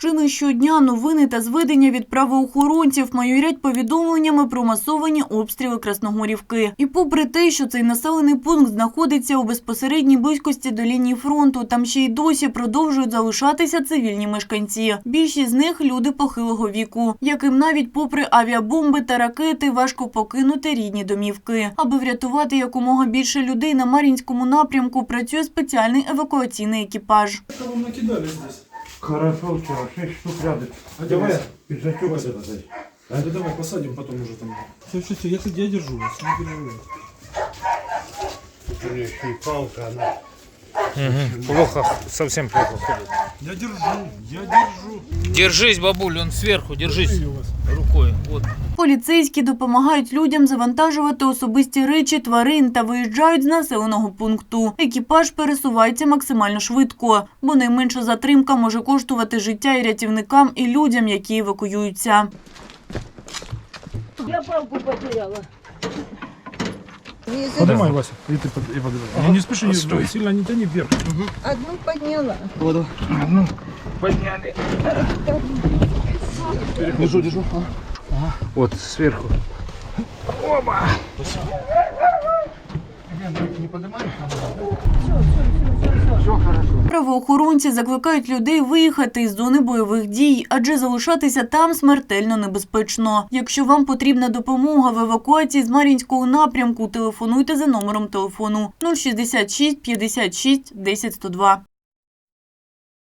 Чи не щодня новини та зведення від правоохоронців майорять повідомленнями про масовані обстріли Красногорівки. І попри те, що цей населений пункт знаходиться у безпосередній близькості до лінії фронту, там ще й досі продовжують залишатися цивільні мешканці. Більшість з них люди похилого віку, яким навіть попри авіабомби та ракети важко покинути рідні домівки. Аби врятувати якомога більше людей на Мар'їнському напрямку, працює спеціальний евакуаційний екіпаж. Кого накидали здесь? Хорошо, вчера, шесть штук рядом. Давай. Пиджачок Вася. дай. А Да давай посадим потом уже там. Все, все, все, я, я держу вас, не переживай. У меня еще и палка, она... Плохо, совсем плохо ходит. Я держу, я держу. Держись, бабуль, он сверху, держись у Вот. Поліцейські допомагають людям завантажувати особисті речі тварин та виїжджають з населеного пункту. Екіпаж пересувається максимально швидко, бо найменша затримка може коштувати життя і рятівникам, і людям, які евакуюються. Я палку потеряла. Поднимай, Вася, и ты под, и поднимай. Не, не спеши, не, сильно не тяни вверх. Одну подняла. Держу, держу. Вот сверху. Правоохоронці закликають людей виїхати із зони бойових дій, адже залишатися там смертельно небезпечно. Якщо вам потрібна допомога в евакуації з Мар'їнського напрямку, телефонуйте за номером телефону 066 56 10 102.